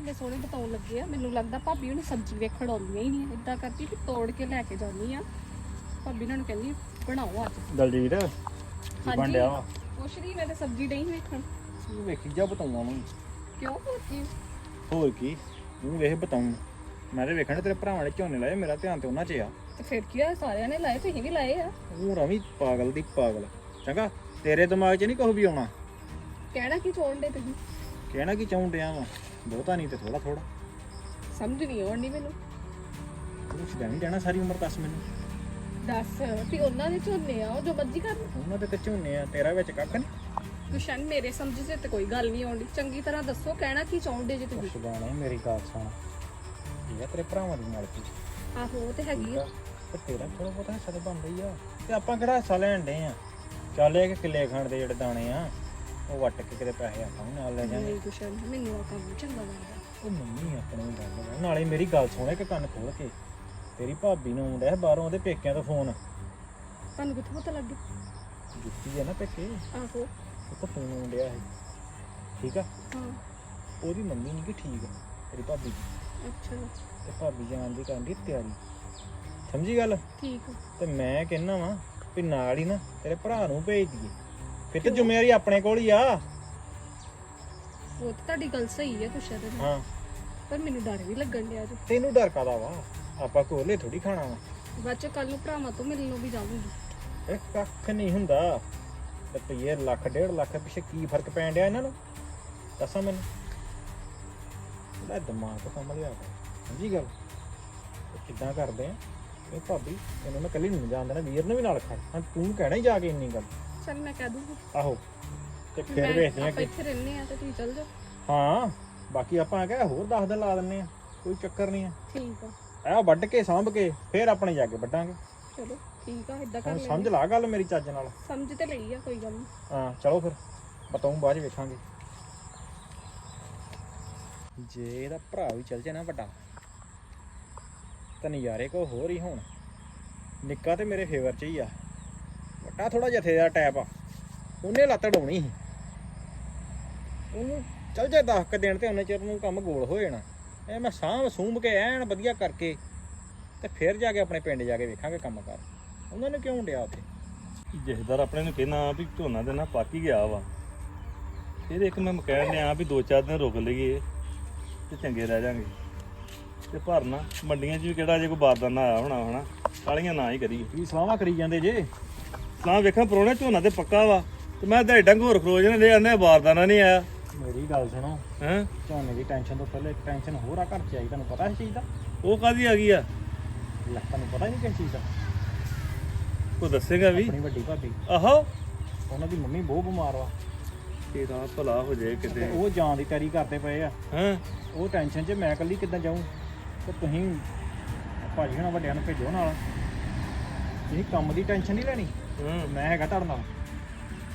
ਕਿੰਨੇ ਸੋਹਣੇ ਬਤਾਉਣ ਲੱਗੇ ਆ। ਮੈਨੂੰ ਲੱਗਦਾ ਭਾਬੀ ਉਹਨੇ ਸਬਜ਼ੀ ਵੇਖਣ ਆਉਂਦੀਆਂ ਹੀ ਨਹੀਂ ਇਦਾਂ ਕਰਦੀ ਵੀ ਤੋੜ ਕੇ ਲੈ ਕੇ ਜਾਂਦੀ ਆ। ਭਾਬੀ ਉਹਨਾਂ ਨੂੰ ਕਹਿੰਦੀ ਬਣਾਓ ਅੱਜ। ਦਲਜੀਤ ਕੀ। ਬਣ ਵਾ? ਕੁਛ ਨਹੀਂ ਮੈਂ ਤਾਂ ਸਬਜ਼ੀ ਨਹੀਂ ਵੇਖਣ। ਤੂੰ ਵੇਖੀ ਜਾ ਬਤਾਉਂਗਾ ਨੂੰ ਕਿਉਂ ਹੋਤੀ ਹੋਰ ਕੀ? ਤੂੰ ਵੇਖ ਬਤਾਉਂ ਮੈਂ ਤੇ ਵੇਖਣ ਤੇਰੇ ਭਰਾਵਾਂ ਨੇ ਝੋਨੇ ਲਾਏ ਮੇਰਾ ਧਿਆਨ ਤੇ ਉਹਨਾਂ 'ਚ ਆ। ਤੇ ਫਿਰ ਕੀ ਆ? ਸਾਰਿਆਂ ਨੇ ਲਾਏ ਤੁਸੀਂ ਵੀ ਲਾਏ ਆ। ਉਹ ਰਵੀ ਪਾਗਲ ਦੀ ਪਾਗਲ। ਚੰਗਾ ਤੇਰੇ ਦਿਮਾਗ 'ਚ ਨਹੀਂ ਕੁਝ ਵੀ ਆਉਣਾ? ਕਹਿਣਾ ਕੀ ਚੋਣਦੇ ਤੁਸੀਂ? ਕਹਿਣਾ ਕੀ ਚਾਹੁੰ ਡਿਆ ਵਾ? ਬਹੁਤਾ ਨਹੀਂ ਤੇ ਥੋੜਾ ਥੋੜਾ ਸਮਝ ਨਹੀਂ ਆਉਣੀ ਮੈਨੂੰ। ਤੂੰ ਸਿੱਧਾ ਨਹੀਂ ਜਾਣਾ ਸਾਰੀ ਉਮਰ ਦੱਸ ਮੈਨੂੰ। ਦੱਸ ਵੀ ਉਹਨਾਂ ਦੇ ਝੋਨੇ ਆ ਉਹ ਜੋ ਮਰਜ਼ੀ ਕਰਨ ਉਹਨਾਂ ਦੇ ਤੇ ਝੋਨੇ ਆ ਤੇਰਾ ਵਿੱਚ ਕੱਖ ਨਹੀਂ। ਗੁਸ਼ਨ ਮੇਰੇ ਸਮਝ ਸੇ ਤੇ ਕੋਈ ਗੱਲ ਨਹੀਂ ਆਉਂਦੀ ਚੰਗੀ ਤਰ੍ਹਾਂ ਦੱਸੋ ਕਹਿਣਾ ਕੀ ਚਾਹੁੰਦੇ ਜੇ ਤੁਸੀਂ? ਸੁਬਾਣੇ ਮੇਰੀ ਗੱਲ ਸੁਣ। ਇਹ ਤੇਰੇ ਭਰਾਵਾਂ ਦੀ ਮਾਲਕੀ ਆਹੋ ਉਹ ਤੇ ਹੈਗੀ ਆ। ਤੇ ਤੇਰਾ ਥੋੜਾ ਬਹੁਤਾ ਹਿੱਸਾ ਤਾਂ ਬਣਦਾ ਹੀ ਆ। ਤੇ ਆਪਾਂ ਕਿਹੜਾ ਹਿੱਸਾ ਲੈਣ ਡੇ ਆ? ਚੱਲ ਇਹ ਕਿ ਕਿੱਲੇ ਖਾਣ ਦੇ ਜਿਹੜੇ ਦਾਣੇ ਆ। ਉਹ ਵੱਟ ਕੇ ਕਿਤੇ ਪੈਸੇ ਆਪਾਂ ਵੀ ਨਾਲ ਲੈ ਜਾਾਂਗੇ ਨਹੀਂ। ਗੁਸ਼ਨ ਮੈਨੂੰ ਆ ਕੰਮ ਚੰਗਾ ਲੱਗਦਾ। ਉਹ ਮੰਮੀ ਆਪਣੇ ਨੂੰ ਗੱਲ ਵਾ। ਨਾਲੇ ਮੇਰੀ ਗੱਲ ਸੁਣ ਇੱਕ ਕੰਨ ਖੋਲ ਕੇ। ਤੇਰੀ ਭਾਬੀ ਨੂੰ ਆਉਂਦਾ ਬਾਹਰੋਂ ਉਹਦੇ ਪੇਕਿਆਂ ਤੋਂ ਫੋਨ। ਤੁਹਾਨੂੰ ਕਿੱਥੋਂ ਪਤਾ ਲੱਗ ਗਿਆ? ਜੁੱਤੀ ਆ ਨਾ ਪੇਕੇ? ਆਹੋ। ਉਹ ਤਾਂ ਫੋਨ ਆਉਂਦਿਆ ਸੀ ਠੀਕ ਆ? ਹਾਂ। ਉਹਦੀ ਮੰਮੀ ਨਹੀਂ ਕਿ ਠੀਕ? ਆ ਤੇਰੀ ਭਾਬੀ ਦੀ। ਅੱਛਾ। ਤੇ ਭਾਬੀ ਜਾਣ ਦੀ ਕਰਨ ਦੀ ਤਿਆਰੀ। ਸਮਝੀ ਗੱਲ? ਠੀਕ ਆ। ਤੇ ਮੈਂ ਕਹਿੰਦਾ ਵਾਂ ਵੀ ਨਾਲ ਹੀ ਨਾ ਤੇਰੇ ਭਰਾ ਨੂੰ ਭੇਜ ਦਈਏ। ਫਿਰ ਤੇ ਜ਼ਿੰਮੇਵਾਰੀ ਆਪਣੇ ਕੋਲ ਹੀ ਆ। ਉਹ ਤਾਂ ਤੁਹਾਡੀ ਗੱਲ ਸਹੀ ਹੈ ਕੁਛ ਇਹਦੇ ਨਾਲ। ਹਾਂ। ਪਰ ਮੈਨੂੰ ਡਰ ਵੀ ਲੱਗਣ ਡਿਆ ਜੀ। ਤੈਨੂੰ ਡਰ ਕਾਦਾ ਵਾ? ਆਪਾਂ ਕੋਲੇ ਥੋੜੀ ਖਾਣਾ ਵਾ। ਬਾਅਦ ਚ ਕੱਲ ਨੂੰ ਭਰਾਵਾਂ ਤੋਂ ਮਿਲਣ ਨੂੰ ਵੀ ਜਾਵਾਂਗੀ। ਇਹ ਕੱਖ ਨਹੀਂ ਹੁੰਦਾ। ਰੁਪਈਏ ਲੱਖ ਡੇਢ ਲੱਖ ਪਿੱਛੇ ਕੀ ਫ਼ਰਕ ਪੈਣ ਡਿਆ ਇਹਨਾਂ ਨੂੰ? ਦੱਸਾਂ ਮੈਨੂੰ। ਇਹਦਾ ਦਿਮਾਗ ਤੋਂ ਕੰਮ ਲਿਆ ਕਰ ਸਮਝੀ ਗੱਲ? ਕਿੱਦਾਂ ਕਰਦੇ ਆ? ਇਹ ਭਾਬੀ ਇਹਨੂੰ ਮੈਂ ਕੱਲੀ ਨਹੀਂ ਜਾਣ ਦੇਣਾ ਵੀਰ ਨੂੰ ਵੀ ਨਾਲ ਖੜ ਹਾਂ ਤੂੰ ਕਹਿਣਾ ਹੀ ਜਾ ਕੇ ਇੰਨੀ ਗੱਲ। ਚੱਲ ਮੈਂ ਕਹਿ ਦੂੰਗੀ। ਆਹੋ ਤੇ ਫਿਰ ਵੇਖਦੇ ਆ ਕਿ ਇੱਥੇ ਰਹਿੰਦੇ ਆ ਤੇ ਤੁਸੀਂ ਚੱਲ ਜਾਓ। ਹਾਂ ਬਾਕੀ ਆਪਾਂ ਕਿਹਾ ਹੋਰ 10 ਦਿਨ ਲਾ ਦਿੰਨੇ ਆ ਕੋਈ ਚੱਕਰ ਨਹੀਂ ਆ ਠੀਕ ਆ। ਆ ਵੱਢ ਕੇ ਸਾਂਭ ਕੇ ਫਿਰ ਆਪਣੇ ਜਾ ਕੇ ਵੱਢਾਂਗੇ। ਚਲੋ ਠੀਕ ਆ ਇਦਾਂ ਕਰ ਹੁਣ ਲੈ ਸਮਝ ਲਾ ਗੱਲ ਮੇਰੀ ਚੱਜ ਨਾਲ। ਸਮਝ ਤੇ ਲਈ ਆ ਕੋਈ ਗੱਲ ਨਹੀਂ। ਹਾਂ ਚਲੋ ਫਿਰ ਬਤਾਉਂ ਬਾਅਦ ਚ ਵੇਖਾਂਗੇ। ਜੇ ਇਹਦਾ ਭਰਾ ਵੀ ਚੱਲ ਜੇ ਨਾ ਵੱਡਾ ਤਾਂ ਨਜ਼ਾਰੇ ਕੋ ਹੋਰ ਹੀ ਹੋਣ। ਨਿੱਕਾ ਤੇ ਮੇਰੇ ਫੇਵਰ ਚ ਹੀ ਆ। ਵੱਡਾ ਥੋੜਾ ਜਥੇ ਦਾ ਟੈਪ ਆ। ਉਹਨੇ ਲੱਤ ਡਾਉਣੀ ਸੀ। ਉਹਨੂੰ ਚੱਲ ਜੇ 10 ਕ ਦਿਨ ਤੇ ਉਹਨੇ ਚਿਰ ਨੂੰ ਕੰਮ ਗੋਲ ਹੋ ਜਾਣਾ। ਇਹ ਮੈਂ ਸਾਂਭ ਸੂੰਭ ਕੇ ਐਨ ਵਧੀਆ ਕਰਕੇ ਤੇ ਫਿਰ ਜਾ ਕੇ ਆਪਣੇ ਪਿੰਡ ਜਾ ਕੇ ਵੇਖਾਂਗੇ ਕੰਮ ਕਰ। ਉਹਨਾਂ ਨੇ ਕਿਉਂ ਡਿਆ ਉੱਥੇ? ਜਹੇਦਾਰ ਆਪਣੇ ਨੂੰ ਕਹਿਣਾ ਵੀ ਝੋਨਾ ਦੇ ਨਾ ਪੱਕ ਹੀ ਗਿਆ ਵਾ। ਫਿਰ ਇੱਕ ਮੈਂ ਕਹਿਣ ਡਿਆ ਵੀ ਦੋ ਚਾਰ ਦਿਨ ਰੁਕ ਲਈਏ ਤੇ ਚੰਗੇ ਰਹਿ ਜਾਾਂਗੇ। ਤੇ ਭਰਨਾ ਮੰਡੀਆਂ 'ਚ ਵੀ ਕਿਹੜਾ ਜੇ ਕੋਈ ਬਾਰਦਾਨਾ ਆਇਆ ਹੋਣਾ ਹਨਾ? ਕਾਲੀਆਂ ਨਾ ਹੀ ਕਰੀਏ। ਕੀ ਸਲਾਹਾਂ ਕਰੀ ਜਾਂਦੇ ਜੇ। ਤਾਂ ਵੇਖਾਂ ਪਰੋਣੇ ਝੋਨਾ ਤੇ ਪੱਕਾ ਵਾ ਤੇ ਮੈਂ ਤਾਂ ਡੰਗ ਹੋਰ ਖਰੋਜ ਨੇ ਦੇ ਆਂਦੇ ਬਾਰਦਾਨਾ ਨਹੀਂ ਆਇਆ। ਮੇਰੀ ਗੱਲ ਸੁਣੋ। ਹੈ? ਝੋਨੇ ਦੀ ਟੈਨਸ਼ਨ ਤੋਂ ਪਹਿਲੇ ਟੈਨਸ਼ਨ ਹੋਰ ਆ ਘਰ ਚ ਆਈ ਤੁਹਾਨੂੰ ਪਤਾ ਇਸ ਚੀਜ਼ ਦਾ? ਉਹ ਕਾਦੀ ਆ ਗਈ ਆ? ਲੈ ਤੁਹਾਨੂੰ ਪਤਾ ਹੀ ਨਹੀਂ ਕਿਸ ਚੀਜ਼ ਦਾ? ਕੋਈ ਦੱਸੇਗਾ ਵੀ? ਆਪਣੀ ਵੱਡੀ ਭਾਬੀ। ਆਹੋ। ਉਹਨਾਂ ਦੀ ਮੰਮੀ ਬਹੁਤ ਬਿਮਾਰ ਵਾ। ਤੇਰਾ ਭਲਾ ਹੋ ਜਾਏ ਤੇ ਕਿਤੇ। ਉਹ ਜਾਣ ਦੀ ਤਿਆਰੀ ਕਰਦੇ ਪਏ ਆ। ਹਾਂ? ਉਹ ਟੈਨਸ਼ਨ 'ਚ ਮੈਂ ਇਕੱਲੀ ਕਿੱਦਾਂ ਜਾਊਂ? ਤੇ ਤੁਸੀਂ ਭਾਜੀ ਹੁਣਾਂ ਵੱਡਿਆਂ ਨੂੰ ਭੇਜੋ ਨਾਲ। ਤੁਸੀਂ ਕੰਮ ਦੀ ਟੈਨਸ਼ਨ ਨਹੀਂ ਲੈਣੀ? ਹਾਂ। ਮੈਂ ਹੈਗਾ ਤੁਹਾਡੇ ਨਾਲ।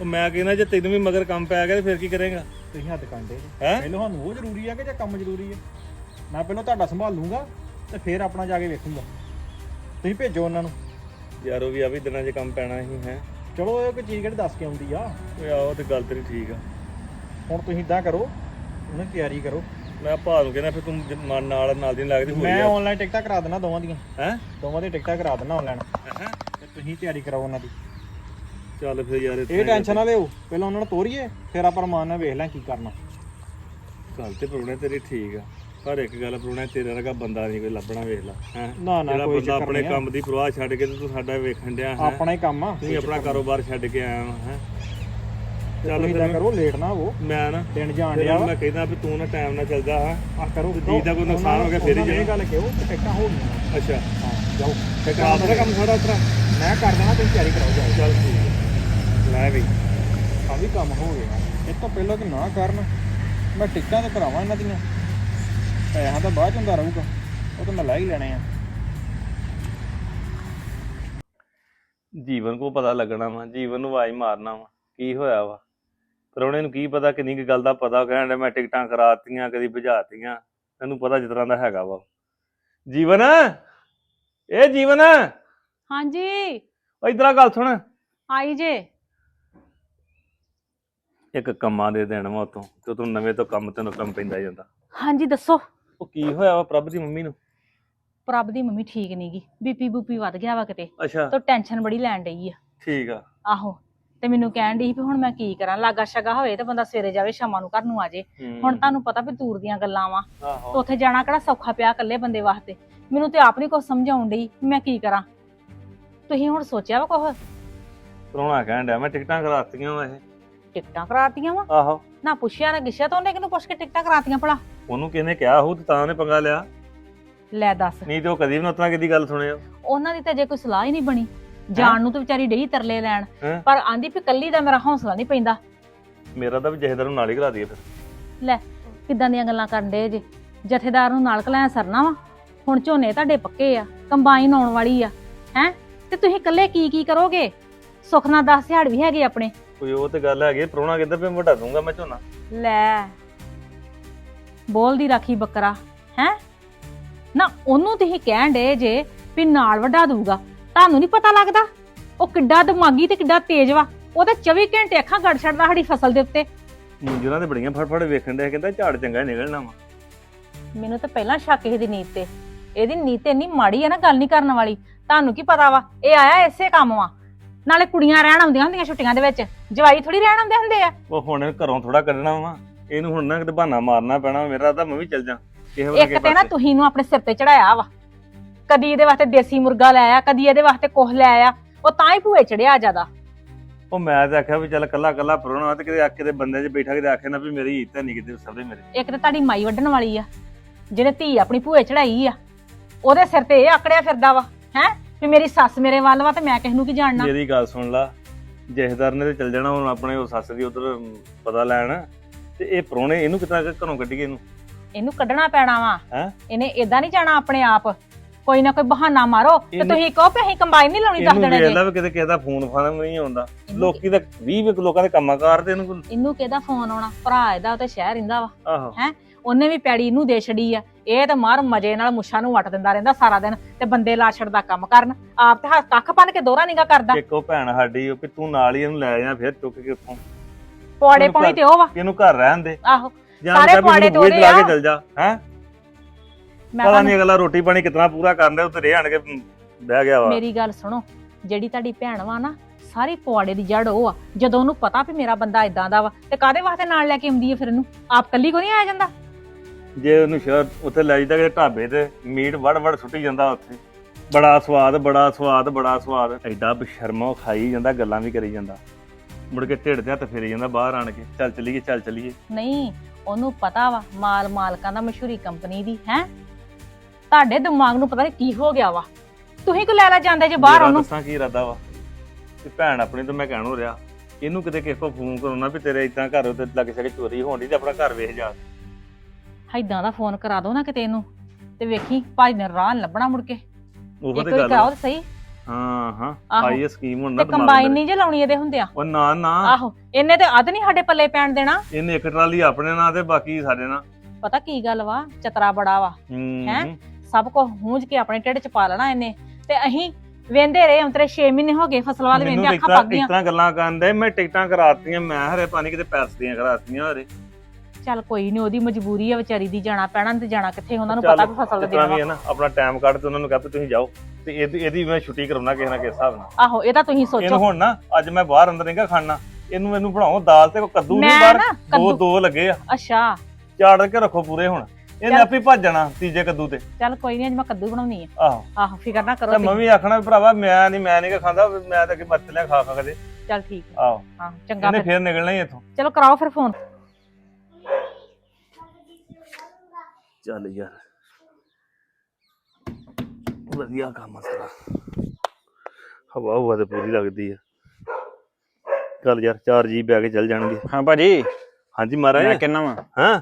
ਉਹ ਮੈਂ ਕਹਿੰਦਾ ਜੇ ਤੈਨੂੰ ਵੀ ਮਗਰ ਕੰਮ ਪੈ ਗਿਆ ਤੇ ਫਿਰ ਕੀ ਕਰੇਗਾ? ਤੁਸੀਂ ਹੱਦ ਕੰਡੇ ਹੈਂ? ਪਹਿਲਾਂ ਸਾਨੂੰ ਉਹ ਜ਼ਰੂਰੀ ਆ ਕਿ ਜਾਂ ਕੰਮ ਜ਼ਰੂਰੀ ਹੈ ਮੈਂ ਪਹਿਲਾਂ ਤੁਹਾਡਾ ਸੰਭਾਲ ਲੂੰਗਾ ਤੇ ਫਿਰ ਆਪਣਾ ਜਾ ਕੇ ਵੇਖੂੰਗਾ। ਤੁਸੀਂ ਭੇਜੋ ਉਹਨਾਂ ਨੂੰ। ਯਾਰ ਉਹ ਵੀ ਆ ਵੀ ਦਿਨਾਂ 'ਚ ਕੰਮ ਪੈਣਾ ਹੀ ਹੈ। ਚਲੋ ਇਹ ਕੋਈ ਚੀਜ਼ ਕਿਹੜੀ ਦੱਸ ਕੇ ਆਉਂਦੀ ਆ? ਓਏ ਆਹੋ ਤੇ ਗੱਲ ਤੇਰੀ ਠੀਕ ਆ। ਹੁਣ ਤੁਸੀਂ ਇਦਾਂ ਕਰੋ ਉਹਨੇ ਤਿਆਰੀ ਕਰੋ। ਮੈਂ ਭਾਅ ਨੂੰ ਕਹਿੰਦਾ ਫਿਰ ਤੂੰ ਜ- ਮਨ ਨਾਲ ਨਾਲ ਦੀ ਲੱਗਦੀ ਮੈਂ ਆਨਲਾਈਨ ਟਿਕਟਾਂ ਕਰਾ ਦਿੰਦਾ ਦੋਵਾਂ ਦੀਆਂ। ਹੈ? ਦੋਵਾਂ ਦੀਆਂ ਟਿਕਟਾਂ ਕਰਾ ਦਿੰਦਾ ਆਨਲਾਈਨ ਤੇ ਤੁਸੀਂ ਤਿਆਰੀ ਕਰਾਓ ਉਹਨਾਂ ਦੀ। ਚੱਲ ਫਿਰ ਯਾਰ ਇੱਥੇ ਇਹ ਟੈਨਸ਼ਨ ਨਾ ਲਿਓ। ਪਹਿਲਾਂ ਉਹਨਾਂ ਨੂੰ ਤੋਰੀਏ ਫਿਰ ਆਪਾਂ ਰਮਾਨ ਨਾਲ ਵੇਖ ਲਾਂ ਕੀ ਕਰਨਾ। ਗੱਲ ਤੇ ਪਰੋਣੇ ਤੇਰੀ ਠੀਕ ਆ। ਪਰ ਇੱਕ ਗੱਲ ਪਰੋਣੇ ਤੇਰੇ ਵਰਗਾ ਬੰਦਾ ਨਹੀਂ ਕੋਈ ਲੱਭਣਾ ਵੇਖ ਲੈ। ਹੈ? ਨਾ ਨਾ ਜਿਹੜਾ ਕੋਈ ਬੰਦਾ ਚੱਕਰ ਆਪਣੇ ਨਹੀਂ ਆ। ਕੰਮ ਦੀ ਪਰਵਾਹ ਛੱਡ ਕੇ ਤੇ ਤੂੰ ਸਾਡਾ ਵੇਖਣ ਡਿਆ ਹੈ? ਆਪਣਾ ਹੀ ਕੰਮ ਆ। ਤੂੰ ਆਪਣਾ ਕਾਰੋਬਾਰ ਛੱਡ ਕੇ ਆਇਆ ਹੈ? ਚੱਲ ਫਿਰ ਇਦਾਂ ਕਰੋ ਲੇਟ ਨਾ ਉਹ ਮੈਂ ਨਾ ਦਿਨ ਜਾਣ ਡਿਆ ਨੂੰ ਮੈਂ ਕਹਿੰਦਾ ਵੀ ਤੂੰ ਨਾ ਟਾਈਮ ਨਾਲ ਚੱਲ ਜਾ। ਹਾਂ ਆ ਕਰੋ ਜੀ ਦਾ ਕੋਈ ਨੁਕਸਾਨ ਹੋ ਗਿਆ ਫਿਰ ਹੀ ਨੂੰ ਇਹ। ਗੱਲ ਕਿਹੋ ਕਿ ਟਿਕਟਾਂ ਹੋ ਗਈਆਂ। ਅੱਛਾ। ਹਾਂ ਜਾਓ। ਤੇ ਕਾਪ ਦਾ ਕੰਮ ਸਾਰਾ ਉਤਰਾ ਮੈਂ ਕਰ ਦੇਣਾ ਤੁਸੀਂ ਤਿਆਰੀ ਕਰਾਓ ਜਾਓ। ਚੱਲ ਠੀਕ ਹੈ। ਲੈ ਵੀ। ਆ ਵੀ ਕੰਮ ਹੋ ਗਿਆ। ਇਹ ਤੋਂ ਪਹਿਲਾਂ ਕਿ ਨਾ ਕਰਨ। ਮੈਂ ਟਿਕਟਾਂ ਤੇ ਕਰਾਵਾਂ ਇਹਨਾਂ ਦੀਆਂ। ਪੈਸਾ ਤਾਂ ਬਾਅਦ ਚ ਹੁੰਦਾ ਰਹੂਗਾ। ਉਹ ਤਾਂ ਮੈਂ ਲੈ ਹੀ ਲੈਣੇ ਆ। ਜੀਵਨ ਕੋ ਪਤਾ ਲੱਗਣਾ ਵਾ ਜੀਵਨ ਨੂੰ ਆਵਾਜ਼ ਮਾਰਨਾ ਵਾ। ਕੀ ਹੋਇਆ ਵਾ? ਪਰੋਣੇ ਨੂੰ ਕੀ ਪਤਾ ਕਿੰਨੀ ਕੁ ਗੱਲ ਦਾ ਪਤਾ ਕਹਿਣ ਡਿਆ ਮੈਂ ਟਿਕਟਾਂ ਕਰਾਤੀਆਂ ਕਦੀ ਭਜਾਤੀਆਂ। ਤੈਨੂੰ ਪਤਾ ਜਿਸ ਤਰ੍ਹਾਂ ਦਾ ਹੈਗਾ ਵਾ। ਜੀਵਨ ਇਹ ਜੀਵਨ। ਹਾਂਜੀ। ਉਹ ਇਧਰ ਆ ਗੱਲ ਸੁਣ। ਆਈ ਜੇ। ਇੱਕ ਕੰਮਾਂ ਦੇ ਦੇਣ ਵਾ ਉਤੋਂ ਤੇ ਤੂੰ ਨਵੇਂ ਤੋਂ ਕੰਮ ਤੈਨੂੰ ਕੰਮ ਪੈਂਦਾ ਜਾਂਦਾ। ਹਾਂਜੀ ਦੱਸੋ। ਉਹ ਕੀ ਹੋਇਆ ਵਾ ਪ੍ਰਭ ਦੀ ਮੰਮੀ ਨੂੰ? ਪ੍ਰਭ ਦੀ ਮੰਮੀ ਠੀਕ ਨਹੀਂਗੀ ਬੀਪੀ ਬੂਪੀ ਵੱਧ ਗਿਆ ਵਾ ਕਿਤੇ। ਅੱਛਾ। ਤਾਂ ਟੈਨਸ਼ਨ ਬੜੀ ਲੈਣ ਡਈ ਆ। ਠੀਕ ਆ। ਆਹੋ। ਤੇ ਮੈਨੂੰ ਕਹਿਣ ਡਈ ਸੀ ਵੀ ਹੁਣ ਮੈਂ ਕੀ ਕਰਾਂ ਲਾਗਾ ਸ਼ਗਾ ਹੋਵੇ ਤੇ ਬੰਦਾ ਸਵੇਰੇ ਜਾਵੇ ਸ਼ਾਮਾਂ ਨੂੰ ਘਰ ਨੂੰ ਆ ਜੇ। ਹੁਣ ਤੁਹਾਨੂੰ ਪਤਾ ਵੀ ਦੂਰ ਦੀਆਂ ਗੱਲਾਂ ਵਾ। ਤੇ ਉੱਥੇ ਜਾਣਾ ਕਿਹੜਾ ਸੌਖਾ ਪਿਆ ਇਕੱਲੇ ਬੰਦੇ ਵਾਸਤੇ। ਮੈਨੂੰ ਤੇ ਆਪ ਨਹੀਂ ਕੁਝ ਸਮਝਾਉਣ ਵੀ ਮੈਂ ਕੀ ਕਰਾਂ। ਤੁਸੀਂ ਹੁਣ ਸੋਚਿਆ ਵਾ ਕੁਛ? ਪਰੋਣਾ ਕਹਿਣ ਡਿਆ ਮੈਂ ਟਿਕਟਾਂ ਕਰਾਤੀਆਂ ਵਾ ਇਹ। ਟਿਕਟਾਂ ਕਰਾਤੀਆਂ ਵਾ? ਆਹੋ। ਨਾ ਪੁੱਛਿਆ ਨਾ ਗਿੱਛਿਆ ਤਾਂ ਉਹਨੇ ਕਿਹਨੂੰ ਪੁੱਛ ਕੇ ਟਿਕਟਾਂ ਕਰਾਤੀਆਂ ਭਲਾ? ਉਹਨੂੰ ਕਿਹਨੇ ਕਿਹਾ ਹੋਊ ਤੇ ਤਾਂ ਉਹਨੇ ਪੰਗਾ ਲਿਆ। ਲੈ ਦੱਸ। ਨਹੀਂ ਤੇ ਉਹ ਕਦੀ ਵੀ ਨਾ ਉਤਨਾ ਕਿਦੀ ਗੱਲ ਸੁਣਿਆ। ਉਹਨਾਂ ਦੀ ਤਾਂ ਜੇ ਕੋਈ ਸਲਾਹ ਹੀ ਨਹੀਂ ਬਣੀ। ਜਾਣ ਨੂੰ ਤਾਂ ਵਿਚਾਰੀ ਡਈ ਤਰਲੇ ਲੈਣ। ਹੈਂ? ਪਰ ਆਂਦੀ ਵੀ ਕੱਲੀ ਦਾ ਮੇਰਾ ਹੌਸਲਾ ਨਹੀਂ ਪੈਂਦਾ। ਮੇਰਾ ਤਾਂ ਵੀ ਜਹੇਦਾਰ ਨੂੰ ਨਾਲ ਹੀ ਕਰਾ ਦਈਏ ਫਿਰ। ਲੈ ਕਿੱਦਾਂ ਦੀਆਂ ਗੱਲਾਂ ਕਰਨ ਦੇ ਜੇ? ਜਥੇਦਾਰ ਨੂੰ ਨਾਲ ਕਲਾਇਆ ਸਰਨਾ ਵਾ। ਹੁਣ ਝੋਨੇ ਤੁਹਾਡੇ ਪੱਕੇ ਆ ਕੰਬਾਈਨ ਆਉਣ ਵਾਲੀ ਆ। ਹੈ? ਤੇ ਤੁਸੀਂ ਇਕੱਲੇ ਕੀ ਕੀ ਕਰੋਗੇ? ਸੁਖਨਾ 10 ਹਜ਼ਾਰ ਵੀ ਹੈਗੇ ਆਪਣੇ। ਕੋਈ ਉਹ ਤੇ ਗੱਲ ਹੈਗੀ ਪਰੋਣਾ ਕਹਿੰਦਾ ਵੀ ਮੈਂ ਵੱਡਾ ਦੂੰਗਾ ਮੈਂ ਝੋਨਾ। ਲੈ ਬੋਲਦੀ ਰਾਖੀ ਬੱਕਰਾ। ਹੈ? ਨਾ ਉਹਨੂੰ ਤੁਸੀਂ ਕਹਿਣ ਡੇ ਜੇ ਵੀ ਨਾਲ ਵਢਾ ਦੂਗਾ ਤੁਹਾਨੂੰ ਨਹੀਂ ਪਤਾ ਲੱਗਦਾ? ਉਹ ਕਿੱਡਾ ਦਿਮਾਗੀ ਤੇ ਕਿੱਡਾ ਤੇਜ਼ ਵਾ। ਉਹ ਤਾਂ 24 ਘੰਟੇ ਅੱਖਾਂ ਗੜ ਛੱਡਦਾ ਸਾਡੀ ਫਸਲ ਦੇ ਉੱਤੇ। ਮੁੰਜਰਾਂ ਤੇ ਬੜੀਆਂ ਫੜ ਫੜ ਵੇਖਣ ਡਿਆ ਕਹਿੰਦਾ ਝਾੜ ਚੰਗਾ ਹੀ ਨਿਕਲਣਾ ਵਾ। ਮੈਨੂੰ ਤਾਂ ਪਹਿਲਾਂ ਸ਼ੱਕ ਇਹਦੀ ਨੀਤ ਤੇ। ਇਹਦੀ ਨੀਤ ਇੰਨੀ ਮਾੜੀ ਆ ਨਾ ਗੱਲ ਨਹੀਂ ਕਰਨ ਵਾਲੀ। ਤੁਹਾਨੂੰ ਕੀ ਪਤਾ ਵਾ ਇਹ ਆਇਆ ਇਸੇ ਕੰਮ ਵਾ। ਨਾਲੇ ਕੁੜੀਆਂ ਰਹਿਣ ਆਉਂਦੀਆਂ ਹੁੰਦੀਆਂ ਛੁੱਟੀਆਂ ਦੇ ਵਿੱਚ। ਜਵਾਈ ਥੋੜੀ ਰਹਿਣ ਆਉਂਦੇ ਹੁੰਦੇ ਆ। ਉਹ ਹੁਣ ਘਰੋਂ ਥੋੜਾ ਕੱਢਣਾ ਵਾ। ਇਹਨੂੰ ਹੁਣ ਨਾ ਕਿਤੇ ਬਹਾਨਾ ਮਾਰਨਾ ਪੈਣਾ ਮੇਰਾ ਤਾਂ ਮੈਂ ਵੀ ਚੱਲ ਜਾ। ਕਿਸੇ ਵੇਲੇ ਇੱਕ ਤੇ ਨਾ ਤੁਸੀਂ ਨੂੰ ਆਪਣੇ ਸਿਰ ਤੇ ਚੜਾਇਆ ਵਾ। ਕਦੀ ਇਹਦੇ ਵਾਸਤੇ ਦੇਸੀ ਮੁਰਗਾ ਲੈ ਆਇਆ ਕਦੀ ਇਹਦੇ ਵਾਸਤੇ ਕੁਝ ਲੈ ਆਇਆ ਉਹ ਤਾਂ ਹੀ ਭੂਏ ਚੜਿਆ ਜ਼ਿਆਦਾ। ਉਹ ਮੈਂ ਤਾਂ ਆਖਿਆ ਵੀ ਚੱਲ ਕੱਲਾ ਕੱਲਾ ਪਰੋਣਾ ਤੇ ਕਿਤੇ ਆਖੇ ਦੇ ਬੰਦੇ 'ਚ ਬੈਠਾ ਕਿਤੇ ਆਖੇ ਨਾ ਵੀ ਮੇਰੀ ਇੱਜ਼ਤ ਨਹੀਂ ਕਿਤੇ ਸਭਦੇ ਮੇਰੇ। ਇੱਕ ਤੇ ਤੁਹਾਡੀ ਮਾਈ ਵੱਢਣ ਵਾਲੀ ਆ ਜਿਹਨੇ ਧੀ ਆਪਣੀ ਭੂਏ ਚੜਾਈ ਆ ਉਹਦੇ ਸਿਰ ਤੇ ਇਹ ਆਕੜਿਆ ਫਿਰਦਾ ਵਾ ਹੈ? ਵੀ ਮੇਰੀ ਸੱਸ ਮੇਰੇ ਵੱਲ ਵਾ ਤੇ ਮੈਂ ਕਿਸ ਨੂੰ ਕੀ ਜਾਣਨਾ? ਮੇਰੀ ਗੱਲ ਸੁਣ ਲਾ ਜਹੇਦਾਰ ਨੇ ਤੇ ਚੱਲ ਜਾਣਾ ਹੁਣ ਆਪਣੇ ਉਹ ਸੱਸ ਦੀ ਉਧਰ ਪਤਾ ਲੈਣ ਤੇ ਇਹ ਪਰੋਣੇ ਇਹਨੂੰ ਕਿਤਾ ਘਰੋਂ ਕੱਢੀਏ ਇਹਨੂੰ? ਇਹਨੂੰ ਕੱਢਣਾ ਪੈਣਾ ਵਾ। ਹੈਂ? ਇਹਨੇ ਇਦਾਂ ਨਹੀਂ ਜਾਣਾ ਆਪਣੇ ਆਪ। ਕੋਈ ਨਾ ਕੋਈ ਬਹਾਨਾ ਮਾਰੋ ਤੇ ਇਹਨੂੰ- ਤੁਸੀਂ ਕਹੋ ਵੀ ਅਸੀਂ ਕੰਬਾਈਨ ਨਹੀਂ ਲਾਉਣੀ ਦੱਸ ਇਹਨੂੰ ਦੇਣੇ ਵੇਖ ਜੇ। ਲੈ ਵੀ ਕਿਤੇ ਕਿਸੇ ਦਾ ਫੋਨ ਫਾਨ ਨਹੀਂ ਆਉਂਦਾ। ਲੋਕੀ ਤਾਂ 20 ਲੋਕਾਂ ਦੇ ਕੰਮਾਂ ਕਾਰ ਤੇ ਇਹਨੂੰ ਇਹਨੂੰ ਕਿਹਦਾ ਫੋਨ ਆਉਣਾ? ਭਰਾ ਇਹਦਾ ਉਹ ਤੇ ਸ਼ਹਿਰ ਰਹਿੰਦਾ ਵਾ। ਆਹੋ। ਉਹਨੇ ਵੀ ਪੈੜੀ ਇਹਨੂੰ ਦੇ ਛੜੀ ਆ। ਇਹ ਤਾਂ ਮਾਰ ਮਜੇ ਨਾਲ ਮੁੱਛਾਂ ਨੂੰ ਵਟ ਦਿੰਦਾ ਰਹਿੰਦਾ ਸਾਰਾ ਦਿਨ ਤੇ ਬੰਦੇ ਲਾ ਛੱਡਦਾ ਕੰਮ ਕਰਨ। ਆਪ ਤੇ ਹੱਥ ਕੱਖ ਬੰਨ ਕੇ ਦੋਹਰਾ ਨਿਗਾ ਕਰਦਾ। ਇੱਕ ਉਹ ਭੈਣ ਸਾਡੀ ਉਹ ਵੀ ਤੂੰ ਨਾਲ ਹੀ ਇਹਨੂੰ ਲੈ ਜਾ ਫਿਰ ਚੁੱਕ ਕੇ ਉੱਥੋਂ। ਪੌੜੇ ਪਾਉਣੀ ਤੇ ਉਹ ਵਾ। ਇਹਨੂੰ ਘਰ ਰਹਿਣ ਦੇ। ਆਹੋ। ਜਾਂ ਸਾਰੇ ਕਹਿ ਵੀ ਪੁਆੜੇ ਤੇ ਉਹਦੇ ਲਾ ਕੇ ਆ। ਚੱਲ ਜਾ। ਹੈ? ਮੈਂ ਪਤਾ ਨਹੀਂ ਅਗਲਾ ਰੋਟੀ ਪਾਣੀ ਕਿਤਨਾ ਪੂਰਾ ਕਰਨ ਡਿਆ ਉੱਤੇ ਰਹਿ ਆਣ ਕੇ ਬਹਿ ਗਿਆ ਵਾ। ਮੇਰੀ ਗੱਲ ਸੁਣੋ ਜਿਹੜੀ ਤੁਹਾਡੀ ਭੈਣ ਵਾ ਨਾ ਸਾਰੀ ਪੌੜੇ ਦੀ ਜੜ ਉਹ ਆ। ਜਦੋਂ ਉਹਨੂੰ ਪਤਾ ਵੀ ਮੇਰਾ ਬੰਦਾ ਇਦਾਂ ਦਾ ਵਾ ਤੇ ਕਾਦੇ ਵਾਸਤੇ ਨਾਲ ਲੈ ਕੇ ਆਉਂਦੀ ਹੈ ਫਿਰ ਇਹਨੂੰ? ਆਪ ਕੱਲੀ ਕੋ ਨਹੀਂ ਆ ਜਾਂਦਾ? ਜੇ ਉਹਨੂੰ ਸ਼ਹਿਰ ਉੱਥੇ ਲੈ ਜਾਂਦਾ ਕਿ ਢਾਬੇ ਤੇ ਮੀਟ ਵੜ ਵੜ ਸੁੱਟੀ ਜਾਂਦਾ ਉੱਥੇ। ਬੜਾ ਸਵਾਦ ਬੜਾ ਸਵਾਦ ਬੜਾ ਸਵਾਦ। ਐਡਾ ਬਸ਼ਰਮਾ ਉਹ ਖਾਈ ਜਾਂਦਾ ਗੱਲਾਂ ਵੀ ਕਰੀ ਜਾਂਦਾ। ਮੁੜ ਕੇ ਢਿੱਡ ਤੇ ਹੱਥ ਫੇਰੀ ਜਾਂਦਾ ਬਾਹਰ ਆਣ ਕੇ ਚੱਲ ਚੱਲੀਏ ਚੱਲ ਚੱਲੀਏ। ਨਹੀਂ ਉਹਨੂੰ ਪਤਾ ਵਾ ਮਾਲ ਮਾਲਕਾਂ ਦਾ ਮਸ਼ਹੂਰੀ ਕੰਪਨੀ ਦੀ ਹੈ? ਤੁਹਾਡੇ ਦਿਮਾਗ ਨੂੰ ਪਤਾ ਨਹੀਂ ਕੀ ਹੋ ਗਿਆ ਵਾ। ਤੁਸੀਂ ਕੋ ਲੈ ਲੈ ਜਾਂਦੇ ਜੇ ਬਾਹਰ ਮੇਰਾ ਉਹਨੂੰ? ਦੱਸਾਂ ਕੀ ਇਰਾਦਾ ਵਾ? ਤੇ ਭੈਣ ਆਪਣੀ ਤੋਂ ਮੈਂ ਕਹਿਣੋਂ ਰਿਹਾ ਇਹਨੂੰ ਕਿਤੇ ਕਿਸੇ ਕੋ ਫੋਨ ਕਰਾਉਣਾ ਵੀ ਤੇਰੇ ਇਦਾਂ ਘਰ ਉੱਤੇ ਲੱਗ ਸਕੇ ਚੋਰੀ ਹੋਣ ਦੀ ਤੇ ਆਪਣਾ ਘਰ ਵੇਖ ਜਾ। ਏਦਾਂ ਦਾ ਫੋਨ ਕਰਾ ਦੋ ਨਾ ਕਿਤੇ ਇਹਨੂੰ ਤੇ ਵੇਖੀ ਭਾਜੀ ਨੇ ਰਾਹ ਨੀ ਲੱਭਣਾ ਮੁੜ ਕੇ। ਉਹ ਤੇ ਗੱਲ ਕਰਾਓ ਵਾ। ਤੇ ਸਹੀ। ਹਾਂ ਹਾਂ ਆਹੋ। ਆਈ ਇਹ ਸਕੀਮ ਹੁਣ ਨਾ ਤੇ ਦਿਮਾਗ ਕੰਬਾਈਨ। ਨਹੀਂ ਜੇ ਲਾਉਣੀ ਇਹਦੇ ਹੁੰਦਿਆਂ ਉਹ ਨਾ ਨਾ। ਆਹੋ ਇਹਨੇ ਤੇ ਅੱਧ ਨਹੀਂ ਸਾਡੇ ਪੱਲੇ ਪੈਣ ਦੇਣਾ। ਇਹਨੇ ਇੱਕ ਟਰਾਲੀ ਆਪਣੇ ਨਾਂ ਤੇ ਬਾਕੀ ਸਾਡੇ ਨਾਂ। ਪਤਾ ਕੀ ਗੱਲ ਵਾ? ਚਤਰਾ ਬੜਾ ਵਾ। ਹੂੰ? ਹੈਂ? ਸਭ ਕੁਝ ਹੂੰਜ ਕੇ ਆਪਣੇ ਢਿੱਡ ਚ ਪਾ ਲੈਣਾ ਇਹਨੇ। ਤੇ ਅਸੀਂ ਵੇਂਦੇ ਰਹੇ ਅੰਤਰੇ 6 ਮਹੀਨੇ ਹੋ ਗਏ ਫਸਲ ਵਾਲੇ ਵੇਂਦੇ ਅੱਖਾਂ ਪੱਕ ਗਈਆਂ। ਤਰ੍ਹਾਂ ਗੱਲਾਂ ਕਰਦੇ ਮੈਂ ਟਿਕਟਾਂ ਕਰਾਤੀਆਂ ਮੈਂ ਹਰੇ ਪਾਣੀ ਕਿਤੇ ਪੈਸੇ ਦੀਆਂ ਕਰਾਤੀਆਂ ਹਰੇ। ਚੱਲ ਕੋਈ ਨਹੀਂ ਉਹਦੀ ਮਜਬੂਰੀ ਆ ਵਿਚਾਰੀ ਦੀ ਜਾਣਾ ਪੈਣਾ ਤੇ ਜਾਣਾ ਕਿੱਥੇ ਉਹਨਾਂ ਨੂੰ ਪਤਾ ਵੀ ਫਸਲ ਦਾ ਦੇਣਾ ਵੀ ਹੈ ਨਾ ਆਪਣਾ ਟਾਈਮ ਕੱਢ ਤੇ ਉਹਨਾਂ ਨੂੰ ਕਹਿ ਵੀ ਤੁਸੀਂ ਜਾਓ ਤੇ ਇਹਦੀ ਇਹਦੀ ਮੈਂ ਛੁੱਟੀ ਕਰਾਉਣਾ ਕਿਸੇ ਨਾ ਕਿਸੇ ਹਿਸਾਬ ਨਾਲ। ਆਹੋ ਇਹ ਤਾਂ ਤੁਸੀਂ ਇਹਨੂੰ ਸੋਚੋ ਹੁਣ ਨਾ ਅੱਜ ਮੈਂ ਬਾਹਰ ਅੰਦਰ ਨਹੀਂਗਾ ਖਾਣਾ ਇਹਨੂੰ ਮੈਨੂੰ ਬਣਾਓ ਦਾਲ ਤੇ ਕੋ ਕੱਦੂ ਨਹੀਂ ਬਾਹਰ ਦੋ ਦੋ ਲੱਗੇ ਆ। ਅੱਛਾ। ਚਾੜ ਕੇ ਰੱਖੋ ਪੂਰੇ ਹੁਣ। ਇਹਨੇ ਚੱਲ। ਆਪੇ ਭੱਜ ਜਾਣਾ ਤੀਜੇ ਕੱਦੂ ਤੇ। ਚੱਲ ਕੋਈ ਨਹੀਂ ਅੱਜ ਮੈਂ ਕੱਦੂ ਬਣਾਉਣੀ ਆ। ਆਹੋ। ਆਹੋ ਫਿਕਰ ਨਾ ਕਰੋ ਤੇ ਮੈਂ। ਵੀ ਆਖਣਾ ਵੀ ਭਰਾਵਾ ਮੈਂ ਨਹੀਂ ਮੈਂ ਨਹੀਂ ਖਾਂਦਾ ਮੈਂ ਤਾਂ ਕਿ ਮੱਤ ਲਿਆ ਖਾ ਖਾ ਕਦੇ ਚੱਲ ਠੀਕ ਆ। ਆਹੋ। ਹਾਂ ਚੰਗਾ ਇਹਨੇ ਫਿਰ। ਫੇਰ ਨਿਕਲਣਾ ਹੀ ਇੱਥੋਂ। ਚਲੋ ਕਰਾਓ ਫਿਰ ਫੋਨ। ਚੱਲ ਯਾਰ। ਵਧੀਆ ਕੰਮ ਆ ਸਾਰਾ। ਹਵਾ ਹਵਾ ਤੇ ਪੂਰੀ ਲੱਗਦੀ ਆ। ਚੱਲ ਯਾਰ 4 ਜੀ ਬੈ ਕੇ ਚੱਲ ਜਾਣਗੇ। ਹਾਂ ਭਾਜੀ। ਹਾਂਜੀ ਮੈਂ ਮਹਾਰਾਜ ਕਿੰਨਾ ਵਾ? ਹਾਂ?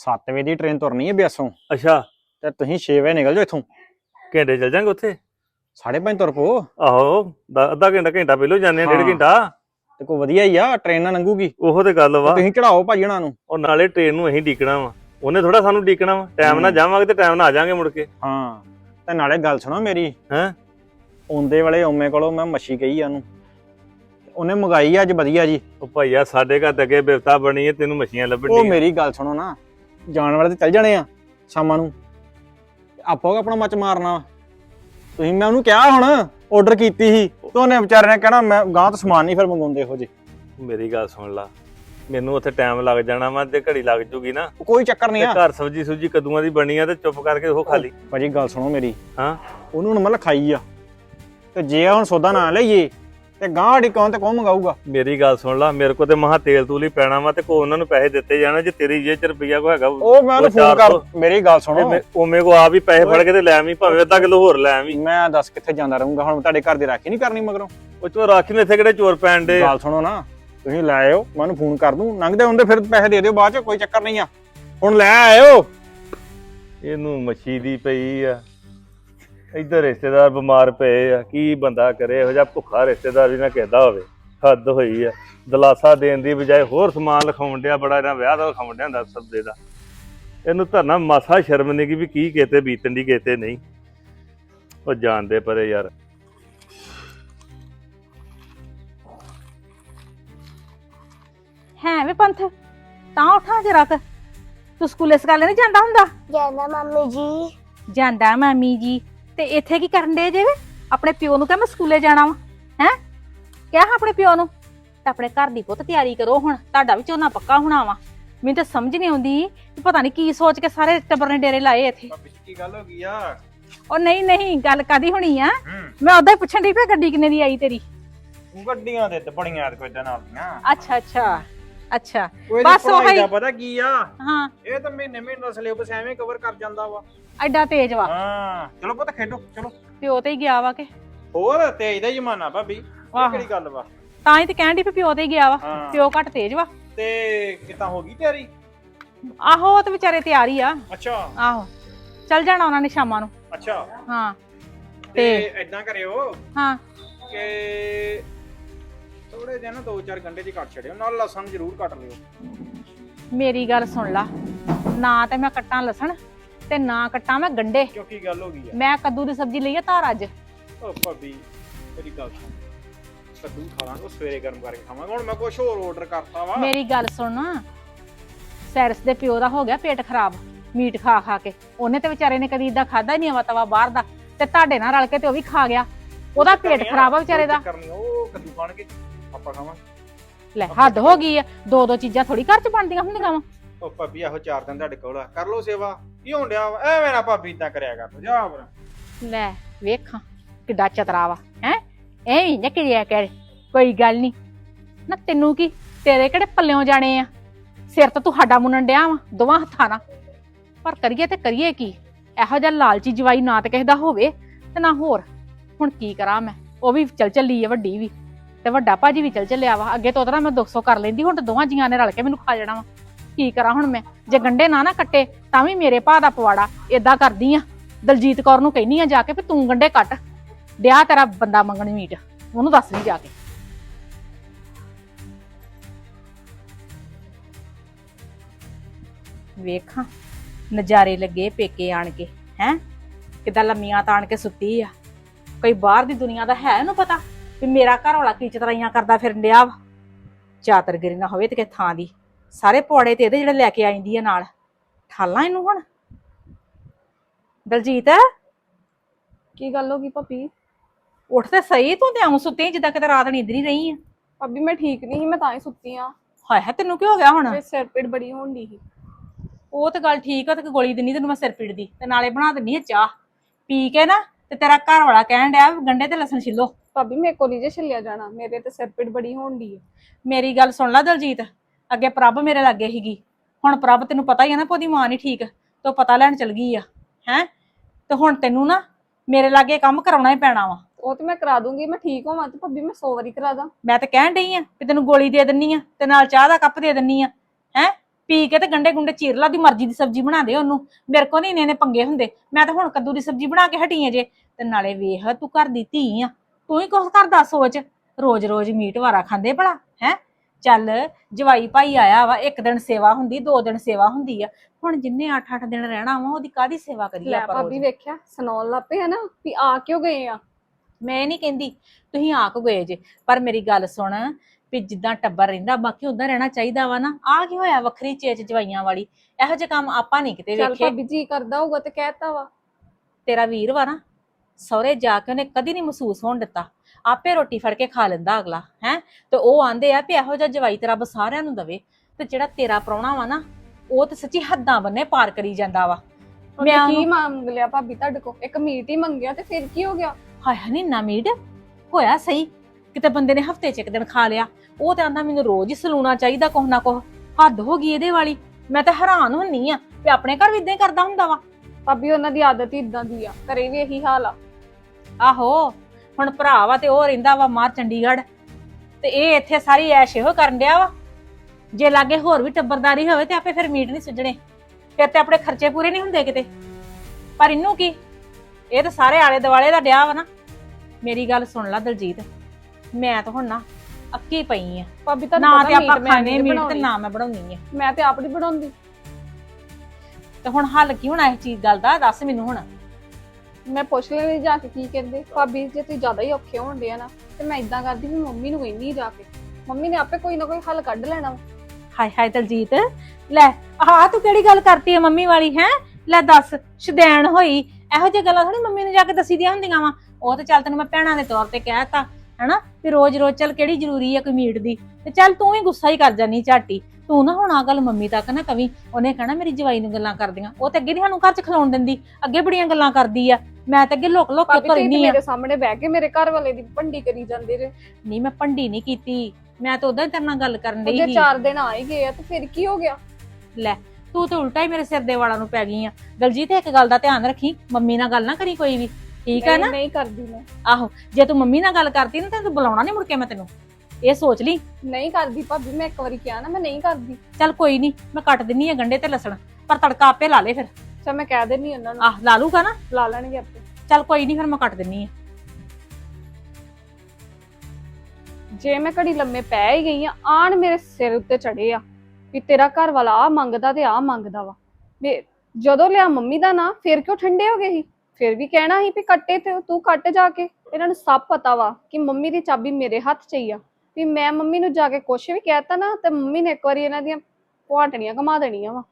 7 ਵਜੇ ਦੀ ਟ੍ਰੇਨ ਤੁਰਨੀ ਹੈ ਬਿਆਸੋਂ ਅੱਛਾ। ਤੇ ਤੁਸੀਂ 6 ਵਜੇ ਨਿਕਲ ਜਾਓ ਇੱਥੋਂ। ਘੰਟੇ ਚੱਲ ਜਾਾਂਗੇ ਉੱਥੇ? 5:30 ਤੁਰ ਪੋ ਆਹੋ ਦ- ਅੱਧਾ ਘੰਟਾ ਘੰਟਾ ਪਹਿਲਾਂ ਜਾਂਦੇ ਆ ਡੇਢ ਹਾਂ। ਘੰਟਾ। ਤੇ ਕੋਈ ਵਧੀਆ ਹੀ ਆ ਟ੍ਰੇਨ ਨਾਲ ਲੰਘੂਗੀ। ਉਹੋ ਤੇ ਗੱਲ ਵਾ। ਤੁਸੀਂ ਚੜਾਓ ਭਾਜੀ ਉਹਨਾਂ ਨੂੰ। ਉਹ ਨਾਲੇ ਟ੍ਰੇਨ ਨੂੰ ਅਸੀਂ ਡੀਕਣਾ ਵਾ। ਉਹਨੇ ਥੋੜਾ ਸਾਨੂੰ ਡੀਕਣਾ ਵਾ। ਟਾਈਮ ਨਾਲ ਹੂੰ। ਜਾਵਾਂਗੇ ਤੇ ਟਾਈਮ ਨਾਲ ਆ ਜਾਾਂਗੇ ਮੁੜ ਕੇ। ਹਾਂ। ਤੇ ਨਾਲੇ ਗੱਲ ਸੁਣੋ ਮੇਰੀ। ਹੈਂ? ਆਉਂਦੇ ਵਾਲੇ ਓਮੇ ਕੋਲੋਂ ਮੈਂ ਮੱਛੀ ਕਹੀ ਆ ਉਹਨੂੰ। ਉਹਨੇ ਮੰਗਾਈ ਅੱਜ ਵਧੀਆ ਜੀ। ਉਹ ਭਾਈਆ ਸਾਡੇ ਘਰ ਤੇ ਅੱਗੇ ਬਿਰਤਾ ਬਣੀ ਹੈ ਤੈਨੂੰ ਮੱਛੀਆਂ ਉਹ ਲੱਭਣੀਆਂ ਮੇਰੀ ਗੱਲ ਸੁਣੋ ਨਾ। ਜਾਣ ਵਾਲੇ ਤੇ ਚੱਲ ਜਾਣੇ ਆ ਸ਼ਾਮਾਂ ਨੂੰ। ਆਪੋ ਆਪਣਾ ਮੱਚ ਮਾਰਨਾ। ਤੁਸੀਂ ਮੈਂ ਉਹਨੂੰ ਕਿਹਾ ਹੁਣ ਆਰਡਰ ਕੀਤੀ ਸੀ। ਤੇ ਉਹਨੇ ਵਿਚਾਰੇ ਨੇ ਕਹਿਣਾ ਮੈਂ ਗਾਂ ਤੋਂ ਸਮਾਨ ਨਹੀਂ ਫਿਰ ਮੰਗਾਉਂਦੇ ਇਹੋ ਜੇ ਮੇਰੀ ਗੱਲ ਸੁਣ ਲਾ। ਮੈਨੂੰ ਉੱਥੇ ਟਾਈਮ ਲੱਗ ਜਾਣਾ ਵਾ ਤੇ ਘੜੀ ਲੱਗ ਜੂਗੀ ਨਾ। ਕੋਈ ਚੱਕਰ ਨਹੀਂ ਤੇ ਆ ਘਰ ਸਬਜੀ ਸੁਜੀ ਕਦੂਆਂ ਦੀ ਬਣੀ ਆ ਤੇ ਚੁੱਪ ਕਰਕੇ ਉਹ ਖਾ ਲਈ ਭਾਜੀ ਗੱਲ ਸੁਣੋ ਮੇਰੀ। ਹਾਂ। ਉਹਨੂੰ ਹੁਣ ਮੈਂ ਲਿਖਾਈ ਆ। ਤੇ ਜੇ ਹੁਣ ਸੌਦਾ ਨਾ ਲਈਏ ਤੇ ਗਾਂ ਸਾਡੀ ਕੌਣ ਤੇ ਕੌਣ ਮੰਗਾਊਗਾ? ਮੇਰੀ ਗੱਲ ਸੁਣ ਲਾ ਮੇਰੇ ਕੋ ਤੇ ਮਹਾ ਤੇਲ ਤੂਲ ਹੀ ਪੈਣਾ ਵਾ ਤੇ ਕੋ ਉਹਨਾਂ ਨੂੰ ਪੈਸੇ ਦਿੱਤੇ ਜਾਣਾ ਜੇ ਤੇਰੀ ਜੇ ਚ ਰੁਪਈਆ ਕੋ ਹੈਗਾ ਉਹ ਮੈਂ ਉਹਨੂੰ ਉਹ ਫੋਨ ਕਰ। ਮੇਰੀ ਗੱਲ ਸੁਣੋ। ਉਹ ਮੇ ਕੋ ਆਪ ਹੀ ਪੈਸੇ ਫੜ ਕੇ ਤੇ ਲੈ ਆਵੀਂ ਭਾਵੇਂ ਅੱਧਾ ਕਿਲੋ ਹੋਰ ਲੈ ਆਵੀਂ। ਮੈਂ ਦੱਸ ਕਿੱਥੇ ਜਾਂਦਾ ਰਹੂੰਗਾ ਹੁਣ ਤੁਹਾਡੇ ਘਰ ਦੀ ਰਾਖੀ ਨਹੀਂ ਕਰਨੀ ਮਗਰੋਂ। ਉਹ ਚੋ ਰਾਖੀ ਨੇ ਇੱਥੇ ਕਿਹੜੇ ਚੋਰ ਪੈਣ ਦੇ ਗੱਲ ਸੁਣੋ ਨਾ ਤੁਸੀਂ ਲੈ ਆਇਓ ਮੈਂ ਉਹਨੂੰ ਫੋਨ ਕਰ ਦੂੰ ਲੰਘਦੇ ਹੁੰਦੇ ਫਿਰ ਪੈਸੇ ਦੇ ਦਿਓ ਬਾਅਦ ਚ ਕੋਈ ਚੱਕਰ ਨਹੀਂ ਆ। ਹੁਣ ਲੈ ਆਇਓ। ਇਹਨੂੰ ਮੱਛੀ ਦੀ ਪਈ ਆ। ਇੱਧਰ ਰਿਸ਼ਤੇਦਾਰ ਬਿਮਾਰ ਪਏ ਆ ਕੀ ਬੰਦਾ ਕਰੇ? ਇਹੋ ਜਿਹਾ ਭੁੱਖਾ ਰਿਸ਼ਤੇਦਾਰ ਵੀ ਨਾ ਕਹਿੰਦਾ ਹੋਵੇ। ਹੱਦ ਹੋਈ ਆ। ਦਲਾਸਾ ਦੇਣ ਦੀ ਬਜਾਏ ਹੋਰ ਸਮਾਨ ਲਿਖਾਉਣ ਡਿਆ ਬੜਾ ਇਹਨਾਂ ਵਿਆਹ ਦਾ ਲਿਖਾਉਣ ਡਿਆ ਹੁੰਦਾ ਸਬਦੇ ਦਾ ਇਹਨੂੰ ਧਰਨਾ ਮਾਸਾ ਸ਼ਰਮ ਨਹੀਂ ਕਿ ਵੀ ਕੀ ਕਹਤੇ ਬੀਤਣ ਦੀ ਕਹਤੇ ਨਹੀਂ। ਉਹ ਜਾਣਦੇ ਪਰੇ ਯਾਰ। ਹੈ ਵੇ ਪੰਥ ਤਾਂ ਉਠਾ ਕੇ ਰੱਖ ਤੂੰ ਸਕੂਲੇ ਸਕਾਲੇ ਨਹੀਂ ਜਾਂਦਾ ਹੁੰਦਾ? ਜਾਨਾ ਮੰਮੀ ਜੀ। ਜਾਂਦਾ ਮਾਮੀ ਜੀ। ਤੇ ਇੱਥੇ ਕੀ ਕਰਨ ਦੇ ਜੇ ਵੇ? ਆਪਣੇ ਪਿਓ ਨੂੰ ਕਹ ਮੈਂ ਸਕੂਲੇ ਜਾਣਾ ਵਾ ਹੈ? ਕਿਹਾ ਆਪਣੇ ਪਿਓ ਨੂੰ? ਤਾਂ ਆਪਣੇ ਘਰ ਦੀ ਪੁੱਤ ਤਿਆਰੀ ਕਰੋ ਹੁਣ ਤੁਹਾਡਾ ਵੀ ਝੋਨਾ ਪੱਕਾ ਹੋਣਾ ਵਾ। ਮੈਨੂੰ ਤਾਂ ਸਮਝ ਨਹੀਂ ਆਉਂਦੀ ਕਿ ਪਤਾ ਨਹੀਂ ਕੀ ਸੋਚ ਕੇ ਸਾਰੇ ਟੱਬਰ ਨੇ ਡੇਰੇ ਲਾਏ ਇੱਥੇ। ਕੀ ਗੱਲ ਹੋ ਗਈ ਆ? ਉਹ ਨਹੀਂ ਨਹੀਂ ਗੱਲ ਕਾਦੀ ਹੋਣੀ ਆ? ਮੈਂ ਉਦਾਂ ਹੀ ਪੁੱਛਣ ਦੀ ਪਿਆ ਗੱਡੀ ਕਿੰਨੇ ਦੀ ਆਈ ਤੇਰੀ? ਗੱਡੀਆਂ ਦੇ ਤੇ ਬੜੀਆਂ ਕੋਈ ਇਦਾਂ ਨਾਲ ਦੀਆਂ। ਅੱਛਾ ਅੱਛਾ। ਅੱਛਾ। ਕੋਈ ਬਸ ਬਸ ਉਹੀ। ਦਾ ਪਤਾ ਕੀ ਆ? ਹਾਂ। ਇਹ ਤਾਂ ਮਹੀਨੇ ਮਹੀਨੇ ਦਾ ਸਿਲੇਬਸ ਐਵੇਂ ਕਵਰ ਕਰ ਜਾਂਦਾ ਵਾ। ਐਡਾ ਤੇਜ਼ ਵਾ। ਹਾਂ। ਚਲੋ ਪੁੱਤ ਖੇਡੋ ਚਲੋ। ਪਿਓ ਤੇ ਹੀ ਗਿਆ ਵਾ ਕਿ? ਹੋਰ ਤੇਜ ਦਾ ਜ਼ਮਾਨਾ ਭਾਬੀ। ਇਹ ਆਹੋ। ਕਿਹੜੀ ਗੱਲ ਵਾ? ਤਾਂ ਹੀ ਤੇ ਕਹਿਣ ਦੀ ਪਿਓ ਤੇ ਹੀ ਗਿਆ ਵਾ। ਹਾਂ। ਪਿਓ ਘੱਟ ਤੇਜ਼ ਵਾ। ਤੇ ਕਿਤਾ ਹੋ ਗਈ ਤਿਆਰੀ? ਆਹੋ ਉਹ ਤੇ ਵਿਚਾਰੇ ਤਿਆਰ ਆ। ਅੱਛਾ। ਆਹੋ। ਚੱਲ ਜਾਣਾ ਉਹਨਾਂ ਨੇ ਸ਼ਾਮਾਂ ਨੂੰ। ਅੱਛਾ। ਹਾਂ। ਤੇ ਤੇ- ਇਦਾਂ ਕਰਿਓ ਹਾਂ। ਕਿ ਥੋੜੇ ਜਿਹਾ ਨਾ ਦੋ ਚਾਰ ਗੰਡੇ ਜੀ ਕੱਟ ਛੜਿਓ ਨਾਲ ਲਸਣ ਜ਼ਰੂਰ ਕੱਟ ਲਿਓ। ਮੇਰੀ ਗੱਲ ਸੁਣ ਲਾ ਨਾ ਤੇ ਮੈਂ ਕੱਟਾਂ ਲਸਣ ਤੇ ਨਾ ਕੱਟਾਂ ਮੈਂ ਗੰਡੇ। ਕਿਉਂ ਕੀ ਗੱਲ ਹੋ ਗਈ ਆ। ਮੈਂ ਕੱਦੂ ਦੀ ਸਬਜ਼ੀ ਲਈ ਆ ਧਾਰ ਅੱਜ। ਓ ਭਾਬੀ ਮੇਰੀ ਗੱਲ ਸੁਣ। ਕੱਦੂ ਖਾਵਾਂਗੇ ਸਵੇਰੇ ਗਰਮ ਕਰਕੇ ਖਾਵਾਂਗੇ। ਹੁਣ ਮੈਂ ਕੁਝ ਹੋਰ ਆਰਡਰ ਕਰਤਾ ਵਾ। ਮੇਰੀ ਗੱਲ ਸੁਣ। ਸੈਰਸ ਦੇ ਪਿਓ ਦਾ ਹੋ ਗਿਆ ਪੇਟ ਖਰਾਬ। ਮੀਟ ਖਾ ਖਾ ਕੇ। ਉਹਨੇ ਤੇ ਵਿਚਾਰੇ ਨੇ ਕਦੀ ਇਦਾਂ ਖਾਦਾ ਨਹੀਂ ਵਤਵਾ ਬਾਹਰ ਦਾ। ਤੇ ਤੁਹਾਡੇ ਨਾਲ ਰਲ ਕੇ ਤੇ ਉਹ ਵੀ ਖਾ ਗਿਆ। ਉਹਦਾ ਪੇਟ ਖਰਾਬ ਆ ਵਿਚਾਰੇ ਦਾ। ਕਰਨੀ ਉਹ ਕੱਦੂ ਖਾਣਗੇ। ਆਪਾਂ ਖਾਵਾਂਗੇ ਲੈ ਹੱਦ ਹੋ ਗਈ ਆ। ਦੋ ਦੋ ਚੀਜ਼ਾਂ ਥੋੜੀ ਘਰ ਚ ਬਣਦੀਆਂ ਹੁੰਦੀਆਂ ਵਾ। ਉਹ ਭਾਬੀ ਇਹੋ ਚਾਰ ਦਿਨ ਤੁਹਾਡੇ ਕੋਲ ਆ। ਕਰ ਲਓ ਸੇਵਾ। ਕੀ ਹੋਣ ਡਿਆ ਵਾ? ਐਵੇਂ ਨਾ ਭਾਬੀ ਇਦਾਂ ਕਰਿਆ ਕਰ। ਜਾ ਬਰ ਲੈ ਵੇਖਾਂ ਕਿੱਡਾ ਚਤਰਾ ਵਾ ਹੈ? ਐਵੇਂ ਨਾ ਕਰਿਆ ਕਰ। ਕੋਈ ਗੱਲ ਨਹੀਂ ਨਾ ਤੈਨੂੰ ਕੀ? ਤੇਰੇ ਕਿਹੜੇ ਪੱਲਿਓਂ ਜਾਣੇ ਆ? ਸਿਰ ਤੇ ਤੂੰ ਸਾਡਾ ਮੁੰਨਣ ਡਿਆ ਵਾ ਦੋਵਾਂ ਹੱਥਾਂ ਨਾਲ। ਪਰ ਕਰੀਏ ਤੇ ਕਰੀਏ ਕੀ? ਇਹੋ ਜਿਹਾ ਲਾਲਚੀ ਜਵਾਈ ਨਾ ਤੇ ਕਿਸੇ ਦਾ ਹੋਵੇ ਤੇ ਨਾ ਹੋਰ। ਹੁਣ ਕੀ ਕਰਾਂ ਮੈਂ? ਉਹ ਵੀ ਚਲ ਚੱਲੀ ਆ ਵੱਡੀ ਵੀ। ਤੇ ਵੱਡਾ ਭਾਜੀ ਵੀ ਚਲ ਚੱਲਿਆ ਵਾ। ਅੱਗੇ ਤੋਂ ਉਹਦਾ ਮੈਂ 200 ਕਰ ਲੈਂਦੀ, ਹੁਣ ਤੇ ਦੋਵਾਂ ਜੀਆਂ ਨੇ ਰਲ ਕੇ ਮੈਨੂੰ ਖਾ ਜਾਣਾ ਵਾ। ਕੀ ਕਰਾਂ ਹੁਣ ਮੈਂ? ਜੇ ਗੰਡੇ ਨਾ ਨਾ ਕੱਟੇ, ਤਾਂ ਵੀ ਮੇਰੇ ਭਾ ਦਾ ਪਵਾੜਾ ਏਦਾਂ ਕਰਦੀ ਆ। ਦਲਜੀਤ ਕੌਰ ਨੂੰ ਕਹਿਨੀ ਆ ਜਾ ਕੇ ਵੀ ਤੂੰ ਗੰਡੇ ਕੱਟ। ਡਿਆ ਤੇਰਾ ਬੰਦਾ ਮੰਗਣ ਮੀਟ। ਉਹਨੂੰ ਦੱਸ ਨਹੀਂ ਜਾ ਕੇ। ਵੇਖਾਂ, ਨਜ਼ਾਰੇ ਲੱਗੇ ਪੇਕੇ ਆਣ ਕੇ, ਹੈ? ਕਿਦਾਂ ਲੰਮੀਆਂ ਤਾਣ ਕੇ ਸੁੱਤੀ ਆ। ਕੋਈ ਬਾਹਰ ਦੀ ਦੁਨੀਆ ਦਾ ਹੈ ਇਹਨੂੰ ਪਤਾ? ਵੀ ਮੇਰਾ ਘਰ ਵਾਲਾ ਕੀ ਚਤਰਾਈਆਂ ਕਰਦਾ ਫਿਰਨ ਡਿਆ ਵਾ? ਚਾਤਰਗਿਰੀ ਨਾ ਹੋਵੇ ਤੇ ਕਿ ਥਾਂ ਦੀ। ਸਾਰੇ ਪੌੜੇ ਤੇ ਇਹਦੇ ਜਿਹੜੇ ਲੈ ਕੇ ਆਈਂਦੀ ਆ ਨਾਲ। ਠਾਲਾਂ ਇਹਨੂੰ ਹੁਣ? ਦਲਜੀਤ? ਕੀ ਗੱਲ ਹੋ ਗਈ ਭਾਬੀ? ਉੱਠ ਤੇ ਸਹੀ ਤੂੰ ਤੇ ਆਉਂ ਸੁੱਤੀ ਜਿੱਦਾਂ ਕਿਤੇ ਰਾਤ ਨੀਂਦ ਨਹੀਂ ਰਹੀ ਆ। ਭਾਬੀ ਮੈਂ ਠੀਕ ਨਹੀਂ ਸੀ ਮੈਂ ਤਾਂ ਹੀ ਸੁੱਤੀ ਆ। ਹਾਏ ਹਾਏ ਤੈਨੂੰ ਕੀ ਹੋ ਗਿਆ ਹੁਣ? ਮੇਰੇ ਸਿਰ ਪੀੜ ਬੜੀ ਹੋਣ ਦੀ ਸੀ। ਉਹ ਤੇ ਗੱਲ ਠੀਕ ਆ ਤੇ ਗੋਲੀ ਦਿੰਨੀ ਤੈਨੂੰ ਮੈਂ ਸਿਰ ਪੀੜ ਦੀ ਤੇ ਨਾਲੇ ਬਣਾ ਦਿੰਨੀ ਆ ਚਾਹ। ਪੀ ਕੇ ਨਾ ਤੇ ਤੇਰਾ ਘਰ ਵਾਲਾ ਕਹਿਣ ਡਿਆ ਵੀ ਗੰਡੇ ਤੇ ਲਸਣ ਛਿੱਲੋ। ਭਾਬੀ ਮੇਰੇ ਕੋਲ ਨਹੀਂ ਜੇ ਛੱਲਿਆ ਜਾਣਾ, ਮੇਰੇ ਤੇ ਸਿਰ ਪੀੜ ਬੜੀ ਹੋਣ ਦੀ ਹੈ ਮੇਰੀ ਗੱਲ ਸੁਣ ਲੈ ਦਲਜੀਤ, ਅੱਗੇ ਪ੍ਰਭ ਮੇਰੇ ਲੱਗੇ ਸੀਗੀ। ਹੁਣ ਪ੍ਰਭ ਤੈਨੂੰ ਪਤਾ ਹੀ ਆ ਨਾ ਕਿ ਮਾਂ ਨਹੀਂ ਠੀਕ, ਤੇ ਪਤਾ ਲੈਣ ਚਲ ਗਈ ਆ, ਹੈ? ਤੇ ਹੁਣ ਤੈਨੂੰ ਨਾ ਮੇਰੇ ਲਾਗੇ ਕੰਮ ਕਰਾਉਣਾ ਹੀ ਪੈਣਾ ਵਾ। ਉਹ ਤੇ ਮੈਂ ਕਰਾ ਦੂੰਗੀ, ਮੈਂ ਠੀਕ ਹੋਵਾਂ ਤੇ ਭਾਬੀ ਮੈਂ 100 ਵਾਰੀ ਕਰਾ ਦਾਂ। ਮੈਂ ਤੇ ਕਹਿਣ ਡਈ ਆ ਵੀ ਤੈਨੂੰ ਗੋਲੀ ਦੇ ਦਿੰਨੀ ਆ, ਤੇ ਨਾਲ ਚਾਹ ਦਾ ਕੱਪ ਦੇ ਦਿੰਨੀ ਆ, ਹੈ? ਪੀ ਕੇ ਤੇ ਗੰਡੇ ਗੁੰਡੇ ਚੀਰ ਲਾ ਦੀ ਮਰਜ਼ੀ ਦੀ ਸਬਜ਼ੀ ਬਣਾ ਦੇ ਉਹਨੂੰ। ਮੇਰੇ ਕੋ ਨਹੀਂ ਇੰਨੇ ਪੰਗੇ ਹੁੰਦੇ। ਮੈਂ ਤਾਂ ਹੁਣ ਕੱਦੂ ਦੀ ਸਬਜ਼ੀ ਬਣਾ ਕੇ ਹਟੀ ਆ ਜੇ। ਤੇ ਨਾਲੇ ਵੇਖ, ਤੂੰ ਘਰ ਦੀ ਧੀ ਆ। ਤੂੰ ਹੀ ਕੁਛ ਕਰਦਾ ਸੋਚ। ਰੋਜ਼ ਰੋਜ਼ ਮੀਟ ਵਾਰਾ ਖਾਂਦੇ ਭਲਾ ਹੈ? ਚੱਲ ਜਵਾਈ ਭਾਈ ਆਇਆ ਵਾ ਇੱਕ ਦਿਨ ਸੇਵਾ ਹੁੰਦੀ ਦੋ ਦਿਨ ਸੇਵਾ ਹੁੰਦੀ ਆ। ਹੁਣ ਜਿੰਨੇ 8-8 ਦਿਨ ਰਹਿਣਾ ਵਾ ਉਹਦੀ ਕਾਦੀ ਸੇਵਾ ਕਰੀਏ ਲੈ ਆਪਾਂ ਭਾਬੀ ਰੋਜ਼? ਵੇਖਿਆ ਸੁਣਾਉਣ ਲੱਪੇ ਹੈ ਨਾ ਵੀ ਆ ਕਿਉਂ ਗਏ ਆ? ਮੈਂ ਨਹੀਂ ਕਹਿੰਦੀ ਤੁਸੀਂ ਆਕ ਗਏ ਜੇ? ਪਰ ਮੇਰੀ ਗੱਲ ਸੁਣ ਵੀ ਜਿੱਦਾਂ ਟੱਬਰ ਰਹਿੰਦਾ ਬਾਕੀ ਉਦਾਂ ਰਹਿਣਾ ਚਾਹੀਦਾ ਵਾ ਨਾ। ਆ ਕੀ ਹੋਇਆ ਵੱਖਰੀ ਚੇਚ ਜਵਾਈਆਂ ਵਾਲੀ? ਇਹੋ ਜਿਹੇ ਕੰਮ ਆਪਾਂ ਨਹੀਂ ਕਿਤੇ ਚੱਲ ਵੇਖੇ। ਭਾਬੀ ਜੀ ਕਰਦਾ ਹੋਊਗਾ ਤੇ ਕਹਿਤਾ ਵਾ। ਤੇਰਾ ਵੀਰ ਵਾ ਨਾ ਸਹੁਰੇ ਜਾ ਕੇ ਉਹਨੇ ਕਦੀ ਨਹੀਂ ਮਹਿਸੂਸ ਹੋਣ ਦਿੱਤਾ। ਆਪੇ ਰੋਟੀ ਫੜ ਕੇ ਖਾ ਲੈਂਦਾ ਅਗਲਾ ਹੈ? ਤੇ ਉਹ ਆਂਦੇ ਆ ਵੀ ਇਹੋ ਜਿਹਾ ਜਵਾਈ ਤੇਰਾ ਰੱਬ ਸਾਰਿਆਂ ਨੂੰ ਦਵੇ ਤੇ ਜਿਹੜਾ ਤੇਰਾ ਪ੍ਰਾਹੁਣਾ ਵਾ ਨਾ ਉਹ ਤੇ ਸੱਚੀ ਹੱਦਾਂ ਬੰਨੇ ਪਾਰ ਕਰੀ ਜਾਂਦਾ ਵਾ। ਮੈਂ ਮੈਂ ਕੀ ਉਹਨੂੰ- ਮੰਗ ਲਿਆ ਭਾਬੀ ਤੁਹਾਡੇ ਕੋ ਇੱਕ ਮੀਟ ਹੀ ਮੰਗਿਆ ਤੇ ਫਿਰ ਕੀ ਹੋ ਗਿਆ? ਹਾਏ ਹਨੀ ਨਾ ਮੀਟ ਹੋਇਆ ਸਹੀ। ਕਿਤੇ ਬੰਦੇ ਨੇ ਹਫ਼ਤੇ ਚ ਇੱਕ ਦਿਨ ਖਾ ਲਿਆ। ਉਹ ਤੇ ਆਂਦਾ ਮੈਨੂੰ ਰੋਜ਼ ਹੀ ਸਲੂਣਾ ਚਾਹੀਦਾ ਕੁਛ ਨਾ ਕੁਛ। ਹੱਦ ਹੋ ਗਈ ਇਹਦੇ ਵਾਲੀ। ਮੈਂ ਤਾਂ ਹੈਰਾਨ ਹੁੰਨੀ ਆ ਵੀ ਆਪਣੇ ਘਰ ਵੀ ਇਦਾਂ ਹੀ ਕਰਦਾ ਹੁੰਦਾ ਵਾ। ਭਾਬੀ ਉਹਨਾਂ ਦੀ ਆਦਤ ਹੀ ਇਦਾਂ ਦੀ ਆ। ਘਰੇ ਵੀ ਇਹੀ ਹਾਲ ਆ। ਆਹੋ ਹੁਣ ਭਰਾ ਵਾ ਤੇ ਉਹ ਰਹਿੰਦਾ ਵਾ ਮਾਰ ਚੰਡੀਗੜ੍ਹ ਤੇ ਇਹ ਇੱਥੇ ਸਾਰੀ ਐਸ਼ ਇਹੋ ਕਰਨ ਡਿਆ ਵਾ। ਜੇ ਲਾਗੇ ਹੋਰ ਵੀ ਟੱਬਰਦਾਰੀ ਹੋਵੇ ਤੇ ਆਪੇ ਫਿਰ ਮੀਟ ਨਹੀਂ ਸੁੱਜਣੇ ਫਿਰ ਤੇ ਆਪਣੇ ਖਰਚੇ ਪੂਰੇ ਨਹੀਂ ਹੁੰਦੇ ਕਿਤੇ। ਪਰ ਇਹਨੂੰ ਕੀ? ਇਹ ਤਾਂ ਸਾਰੇ ਆਲੇ ਦੁਆਲੇ ਦਾ ਡਿਆ ਵਾ ਨਾ। ਮੇਰੀ ਗੱਲ ਸੁਣ ਲੈ ਦਲਜੀਤ ਮੈਂ ਤਾਂ ਹੁਣ ਨਾ ਅੱਕੀ ਪਈ ਆ। ਭਾਬੀ ਤੁਹਾਨੂੰ ਨਾ ਤੇ ਆਪਾਂ ਮੈਂ ਖਾਣੇ ਮੀਟ ਤੇ। ਨਾ ਮੈਂ ਬਣਾਉਣੀ ਆ। ਮੈਂ ਤੇ ਆਪ ਨਹੀਂ ਬਣਾਉਂਦੀ। ਤੇ ਹੁਣ ਹੱਲ ਕੀ ਹੋਣਾ ਇਸ ਚੀਜ਼ ਗੱਲ ਦਾ ਦੱਸ ਮੈਨੂੰ ਹੁਣ। ਮੈਂ ਪੁੱਛ ਲੈਣੀ ਜਾ ਕੇ ਕੀ ਕਹਿੰਦੇ? ਭਾਬੀ, ਜੇ ਤੁਸੀਂ ਜ਼ਿਆਦਾ ਹੀ ਔਖੇ ਹੋਣ ਡਿਆ ਨਾ, ਤੇ ਮੈਂ ਇਦਾਂ ਕਰਦੀ ਵੀ ਮੰਮੀ ਨੂੰ ਕਹਿੰਦੀ ਜਾ ਕੇ। ਮੰਮੀ ਨੇ ਆਪੇ ਕੋਈ ਨਾ ਕੋਈ ਹੱਲ ਕੱਢ ਲੈਣਾ ਵਾ। ਹਾਏ ਹਾਏ ਦਲਜੀਤ, ਲੈ, ਆਹ ਤੂੰ ਕਿਹੜੀ ਗੱਲ ਕਰਤੀ ਹੈ ਮੰਮੀ ਵਾਲੀ, ਹੈ? ਲੈ ਦੱਸ, ਸ਼ਦੈਣ ਹੋਈ। ਇਹੋ ਜਿਹੀਆਂ ਗੱਲਾਂ ਥੋੜੀ ਮੰਮੀ ਨੂੰ ਜਾ ਕੇ ਦੱਸੀ ਦੀਆਂ ਹੁੰਦੀਆਂ ਵਾ। ਉਹ ਤੇ ਚੱਲ ਤੈਨੂੰ ਮੈਂ ਭੈਣਾਂ ਦੇ ਤੌਰ ਤੇ ਕਹਿਤਾ ਹਨਾ? ਵੀ ਰੋਜ਼ ਰੋਜ਼ ਚੱਲ ਕਿਹੜੀ ਜ਼ਰੂਰੀ ਹੈ ਕੋਈ ਮੀਟ ਦੀ? ਤੇ ਚੱਲ ਤੂੰ ਵੀ ਗੁੱਸਾ ਹੀ ਕਰ ਜਾਨੀ ਝਾਟੀ। ਤੂੰ ਨਾ ਹੁਣ ਆ ਗੱਲ ਮੰਮੀ ਤੱਕ ਨਾ ਕਵੀ। ਉਹਨੇ ਕਹਿਣਾ ਮੇਰੀ ਜਵਾਈ ਨੂੰ ਗੱਲਾਂ ਕਰਦੀਆਂ। ਉਹ ਤੇ ਅੱਗੇ ਨਹੀਂ ਸਾਨੂੰ ਘਰ ਚ ਖਲਾਉਣ ਦਿੰਦੀ। ਅੱਗੇ ਬੜੀਆਂ ਗੱਲਾਂ ਕਰਦੀ ਆ। ਮੈਂ ਤਾਂ ਅੱਗੇ ਲੋਕ ਲੋਕ ਭਾਬੀ ਤੁਸੀਂ ਤੇ ਕਰਨੀ ਆ। ਮੇਰੇ ਸਾਹਮਣੇ ਬਹਿ ਕੇ ਮੇਰੇ ਘਰ ਵਾਲੇ ਦੀ ਭੰਡੀ ਕਰੀ ਜਾਂਦੇ ਰਹੇ ਨਹੀਂ ਮੈਂ ਭੰਡੀ ਨਹੀਂ ਕੀਤੀ। ਮੈਂ ਤਾਂ ਉਦਾਂ ਹੀ ਤੇਰੇ ਨਾਲ ਗੱਲ ਕਰਨ ਡਈ ਉਹਦੇ ਸੀ। ਚਾਰ ਦਿਨ ਆ ਹੀ ਗਏ ਆ ਤੇ ਫਿਰ ਕੀ ਹੋ ਗਿਆ? ਲੈ ਤੂੰ ਤੇ ਉਲਟਾ ਹੀ ਮੇਰੇ ਸਿਰ ਦੇ ਵਾਲਾਂ ਨੂੰ ਪੈ ਗਈ ਆ। ਦਲਜੀਤ ਇੱਕ ਗੱਲ ਦਾ ਧਿਆਨ ਰੱਖੀ। ਮੰਮੀ ਨਾਲ ਗੱਲ ਨਾ ਕਰੀ ਕੋਈ ਵੀ। ਠੀਕ ਆ ਨਹੀਂ- ਨਾ? ਨਹੀਂ ਕਰਦੀ ਮੈਂ। ਆਹੋ ਜੇ ਤੂੰ ਮੰਮੀ ਨਾਲ ਗੱਲ ਕਰਤੀ ਨਾ ਤਾਂ ਤੂੰ ਬੁਲਾਉਣਾ ਨਹੀਂ ਮੁੜ ਕੇ ਮੈਂ ਤੈਨੂੰ। ਇਹ ਸੋਚ ਲਈ। ਨਹੀਂ ਕਰਦੀ ਭਾਬੀ ਮੈਂ ਇੱਕ ਵਾਰੀ ਕਿਹਾ ਨਾ ਮੈਂ ਨਹੀਂ ਕਰਦੀ। ਚੱਲ ਕੋਈ ਨਹੀਂ ਮੈਂ ਕੱਟ ਦਿੰਨੀ ਆ ਗੰਡੇ ਤੇ ਲਸਣ। ਪਰ ਤੜਕਾ ਆਪੇ ਲਾ ਲੇ ਫਿਰ। ਅੱਛਾ ਮੈਂ ਕਹਿ ਦੇਣੀ ਉਹਨਾਂ ਨੂੰ। ਆਹ ਲਾ ਲੂਗਾ ਨਾ? ਲਾ ਲੈਣਗੇ ਆਪੇ। ਚੱਲ ਕੋਈ ਨਹੀਂ, ਫਿਰ ਮੈਂ ਕੱਟ ਦਿੰਨੀ ਆ। ਜੇ ਮੈਂ ਘੜੀ ਲੰਮੇ ਪੈ ਹੀ ਗਈ ਆ, ਆਣ ਮੇਰੇ ਸਿਰ ਉੱਤੇ ਚੜੇ ਆ ਵੀ ਤੇਰਾ ਘਰ ਵਾਲਾ ਆ ਮੰਗਦਾ ਤੇ ਆ ਮੰਗਦਾ ਵਾ। ਵੀ ਜਦੋਂ ਲਿਆ ਮੰਮੀ ਦਾ ਨਾ, ਫਿਰ ਕਿਉਂ ਠੰਡੇ ਹੋ ਗਏ ਸੀ? ਫਿਰ ਵੀ ਕਹਿਣਾ ਸੀ ਵੀ ਕੱਟੇ ਤੇ ਤੂੰ ਕੱਟ ਜਾ ਕੇ। ਇਹਨਾਂ ਨੂੰ ਸਭ ਪਤਾ ਵਾ ਕਿ ਮੰਮੀ ਦੀ ਚਾਬੀ ਮੇਰੇ ਹੱਥ 'ਚ ਹੀ ਆ। ਵੀ ਮੈਂ ਮੰਮੀ ਨੂੰ ਜਾ ਕੇ ਕੁਛ ਵੀ ਕਹਿਤਾ ਨਾ, ਤੇ ਮੰਮੀ ਨੇ ਇੱਕ ਵਾਰੀ ਇਹਨਾਂ ਦੀਆਂ ਪੁਆਟਣੀਆਂ ਘਮਾ ਦੇਣੀਆਂ ਵਾ।